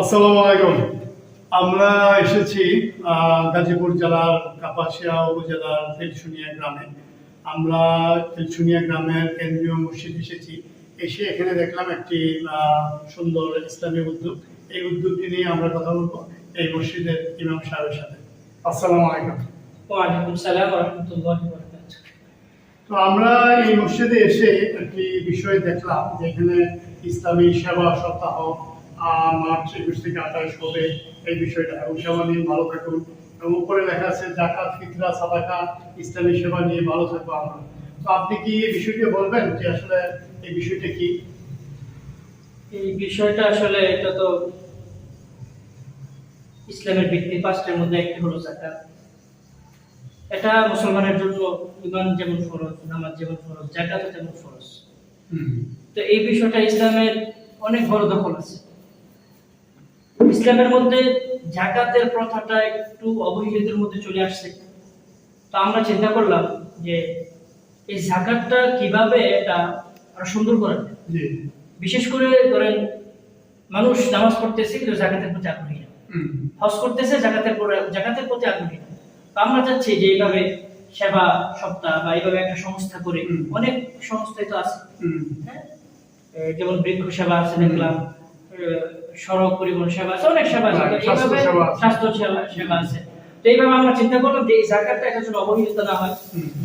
আসসালামু আলাইকুম। আমরা এসেছি গাজীপুর জেলার কাপাসিয়া উপজেলার তেলসুনিয়া গ্রামে। আমরা তেলসুনিয়া গ্রামের কেন্দ্রীয় মসজিদ এসেছি। এসে এখানে দেখলাম একটি সুন্দর ইসলামী উদ্যোগ। এই উদ্যোগটি নিয়ে আমরা কথা বলব এই মসজিদের ইমাম সাহেবের সাথে। আসসালামু আলাইকুম। ওয়ালাইকুম সালাম রহমতুল্লাহ তো আমরা এই মসজিদে এসে একটি বিষয় দেখলাম যে এখানে ইসলামী সেবা সপ্তাহ মার্চ একুশ থেকে আঠাশ হবে এই বিষয়টা। এবং সেবা নিয়ে ভালো থাকুন। এবং উপরে লেখা আছে জাকাত ফিতরা সাদাকা ইসলামী সেবা নিয়ে ভালো থাকব আমরা। তো আপনি কি এই বিষয়টি বলবেন যে আসলে এই বিষয়টা কি? এই বিষয়টা আসলে এটা তো ইসলামের ভিত্তি পাঁচটার মধ্যে একটি হলো জাকাত। এটা মুসলমানের জন্য ইমান যেমন ফরজ নামাজ যেমন ফরজ জাকাতও তেমন ফরজ। তো এই বিষয়টা ইসলামের অনেক বড় দখল আছে। ইসলামের মধ্যে জাকাতের প্রথাটা একটু অবহেলিতের মধ্যে চলে আসছে। তো আমরা চিন্তা করলাম যে এই জাকাতটা কীভাবে এটা আরও সুন্দর করা যায়? বিশেষ করে ধরেন মানুষ নামাজ পড়তেছে কিন্তু জাকাতের প্রতি আগ্রহী না। হজ করতেছে জাকাতের পরে- জাকাতের প্রতি আগ্রহী না। তো আমরা চাচ্ছি যে এইভাবে সেবা সপ্তাহ বা এইভাবে একটা সংস্থা করে অনেক সংস্থায় তো আছে। হ্যাঁ? যেমন বৃক্ষ সেবা আছে দেখলাম। সড়ক পরিবহন সেবা আছে অনেক সেবা আছে। স্বাস্থ্য এইভাবে সেবা আছে। স্বাস্থ্য সেবা আছে। তো এইভাবে আমরা চিন্তা করলাম যে এই জাকাতটা এটা যেন অবহেলিত না হয়।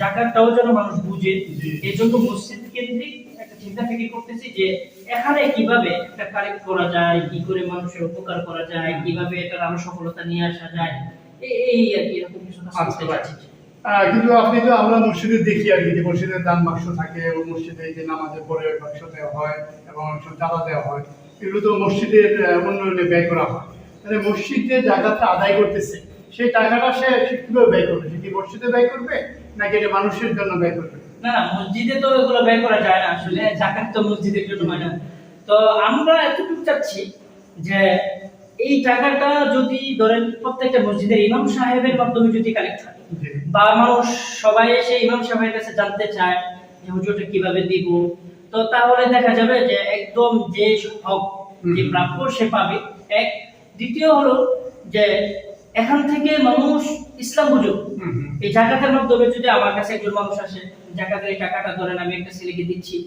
জাকাতটাও যেন মানুষ বুঝে। এই জন্য মসজিদ কেন্দ্রিক একটা চিন্তা ফিকির করতেছি যে এখানে কীভাবে একটা কালেক্ট করা যায় কি করে মানুষের উপকার করা যায় কীভাবে এটার আরও সফলতা নিয়ে আসা যায় এই- আর কি এরকম কিছু কাজ করতে আচ্ছা, কিন্তু আপনি তো আমরা মসজিদে দেখি আর কি যে মসজিদের দান বাক্স থাকে এবং মসজিদে যে নামাজের পরে বাক্স দেওয়া হয় এবং অনেক সময় চাঁদা দেওয়া হয়। এগুলো তো মসজিদের উন্নয়নে ব্যয় করা হয়। তাহলে মসজিদ যে জায়গাটা আদায় করতেছে সেই টাকাটা সে কীভাবে ব্যয় করবে? সে কি মসজিদে ব্যয় করবে নাকি এটা মানুষের জন্য ব্যয় করবে? না না মসজিদে তো এগুলো ব্যয় করা যায় না আসলে জাকাত তো মসজিদের জন্য হয় না। তো আমরা এতটুকু চাচ্ছি যে এই টাকাটা যদি ধরেন প্রত্যেকটা মসজিদের ইমাম সাহেবের মাধ্যমে যদি কালেক্ট হয় বা মানুষ সবাই এসে ইমাম সাহেবের কাছে জানতে চায় যে হুজুরটা কীভাবে দিব তো তাহলে দেখা যাবে যে একদম যে হক যে প্রাপ্য সে পাবে এক দ্বিতীয় হলো যে এখান থেকে মানুষ ইসলাম বুঝুক। এই জাকাতের মাধ্যমে যদি আমার কাছে একজন মানুষ আসে জাকাতের এই টাকাটা ধরেন আমি একটা ছেলেকে দিচ্ছি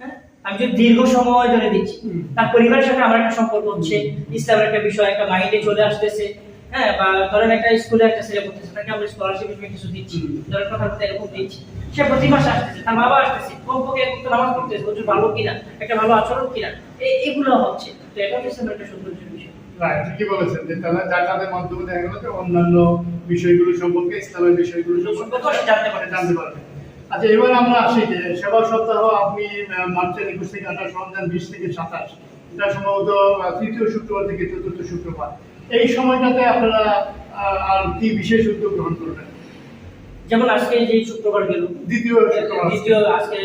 হ্যাঁ? আমি যদি দীর্ঘ সময় ধরে দিচ্ছি তার পরিবারের সাথে আমার একটা সম্পর্ক হচ্ছে ইসলামের একটা বিষয় একটা মাইন্ডে চলে আসতেছে হ্যাঁ বা ধরেন একটা স্কুলে একটা ছেলে পড়তেছে তাকে আমরা স্কলারশিপ হিসেবে কিছু দিচ্ছি। ধরেন কথা বলতে এরকম দিচ্ছি সে প্রতি মাসে আসতেছে তার বাবা আসতেছে কমপক্ষে নামাজ পড়তেছে প্রচুর ভালো কিনা? একটা ভালো আচরণ কিনা? এই- এগুলো হচ্ছে। তো এটা হচ্ছে ইসলামের একটা সৌন্দর্যের বিষয়। ঠিকই বলেছেন যে তারা জাকাতের মাধ্যমে দেখা গেল যে অন্যান্য বিষয়গুলো সম্পর্কে ইসলামের বিষয়গুলো সম্পর্কে সম্পর্কে জানতে পারে। জানতে পারবে। আচ্ছা এবার আমরা আসি যে সেবা সপ্তাহ আপনি মার্চের একুশ থেকে আঠাশ রমজান বিশ থেকে সাতাশ এটা সম্ভবত তৃতীয় শুক্রবার থেকে চতুর্থ শুক্রবার। এই সময়টাতে আপনারা আর কি বিশেষ উদ্যোগ গ্রহণ করবেন? যেমন আজকে যে শুক্রবার গেল দ্বিতীয় দ্বিতীয় আজকে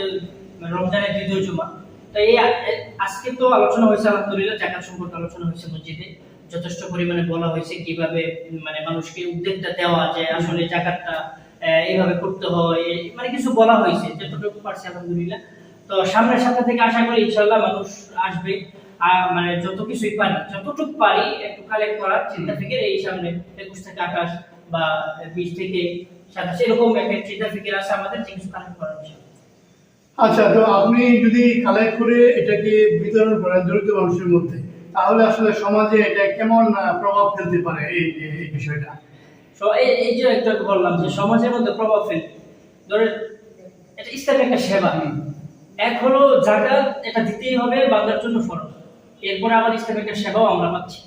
রমজানের দ্বিতীয় জুমা তো এই আজকে তো আলোচনা হয়েছে, আলহামদুলিল্লাহ, জাকাত সম্পর্কে আলোচনা হয়েছে মসজিদে। যথেষ্ট পরিমাণে বলা হয়েছে কীভাবে মানে মানুষকে উদ্যোগটা দেওয়া যে আসলে জাকাতটা এইভাবে করতে হয় মানে কিছু বলা হয়েছে, যতটুকু পারছে, আলহামদুলিল্লাহ। তো সামনের সপ্তাহ থেকে আশা করি ইনশাল্লাহ মানুষ আসবে। মানে যত কিছুই পারি, যতটুকু পারি, একটু কালেক্ট করার চিন্তা থেকে এই সামনে একুশ থেকে আঠাশ বা বিশ থেকে সাতাশ, এরকম একটা চিন্তা ফিকির আছে আমাদের, যে কিছু কালেক্ট করার বিষয়। আচ্ছা তো আপনি যদি কালেক্ট করে এটাকে বিতরণ করেন দরিদ্র মানুষের মধ্যে তাহলে আসলে সমাজে এটা কেমন প্রভাব ফেলতে পারে এই বিষয়টা? তো এই যে একটা বললাম যে সমাজের মধ্যে প্রভাব ফেলে ধরেন এটা ইসলামের একটা সেবা। এক হলো জাকাত এটা দিতেই হবে বান্দার জন্য ফরজ। এরপরে আবার ইসলামের একটা সেবাও আমরা পাচ্ছি।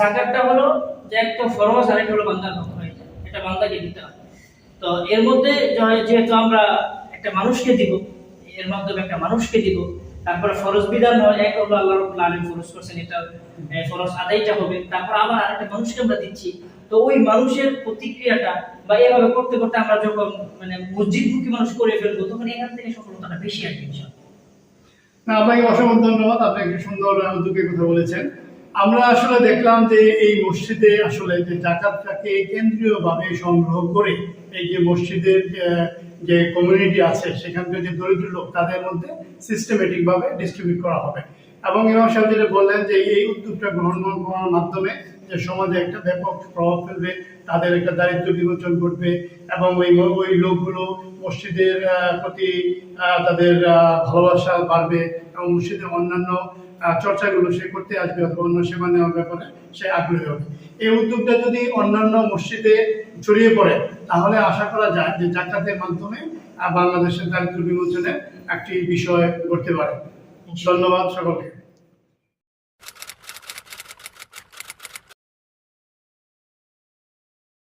জাকাতটা হলো যে একটা ফরজ আর একটা হলো বান্দার হক এটা বান্দাকে দিতে হয় তো এর মধ্যে যেহেতু আমরা একটা মানুষকে দিব এর মাধ্যমে একটা মানুষকে দিব। তারপরে ফরজ বিধান নয় এক হলো আল্লাহ রাব্বুল আলামিন ফরজ করছেন, এটা ফরজ আদায়টা হবে। তারপর আবার আরেকটা মানুষকে আমরা দিচ্ছি। তো ওই মানুষের প্রতিক্রিয়াটা বা এভাবে করতে করতে আমরা যখন মানে মসজিদমুখী মানুষ করে ফেলব, তখন এখান থেকে সফলতাটা বেশি আসবে, ইনশাআল্লাহ। না, আপনাকে অসংখ্য ধন্যবাদ। আপনি একটি সুন্দর উদ্যোগের কথা বলেছেন। আমরা আসলে দেখলাম যে এই মসজিদে আসলে যে জাকাতটাকে কেন্দ্রীয়ভাবে সংগ্রহ করে এই যে মসজিদের যে কমিউনিটি আছে, সেখানকার যে দরিদ্র লোক, তাদের মধ্যে সিস্টেমেটিক ভাবে ডিস্ট্রিবিউট করা হবে। এবং ইমাম সাহেব যেটা বললেন যে এই উদ্যোগটা গ্রহণ করার মাধ্যমে যে সমাজে একটা ব্যাপক প্রভাব ফেলবে, তাদের একটা দারিদ্র বিমোচন ঘটবে এবং ওই ওই লোকগুলো মসজিদের প্রতি তাদের ভালোবাসা বাড়বে এবং মসজিদের অন্যান্য চর্চাগুলো সে করতে আসবে অথবা অন্য সেবা নেওয়ার ব্যাপারে সে আগ্রহী হবে। এই উদ্যোগটা যদি অন্যান্য মসজিদে ছড়িয়ে পড়ে, তাহলে আশা করা যায় যে জাকাতের মাধ্যমে বাংলাদেশের দারিদ্র বিমোচনের একটি বিষয় করতে পারে। ধন্যবাদ সকলকে।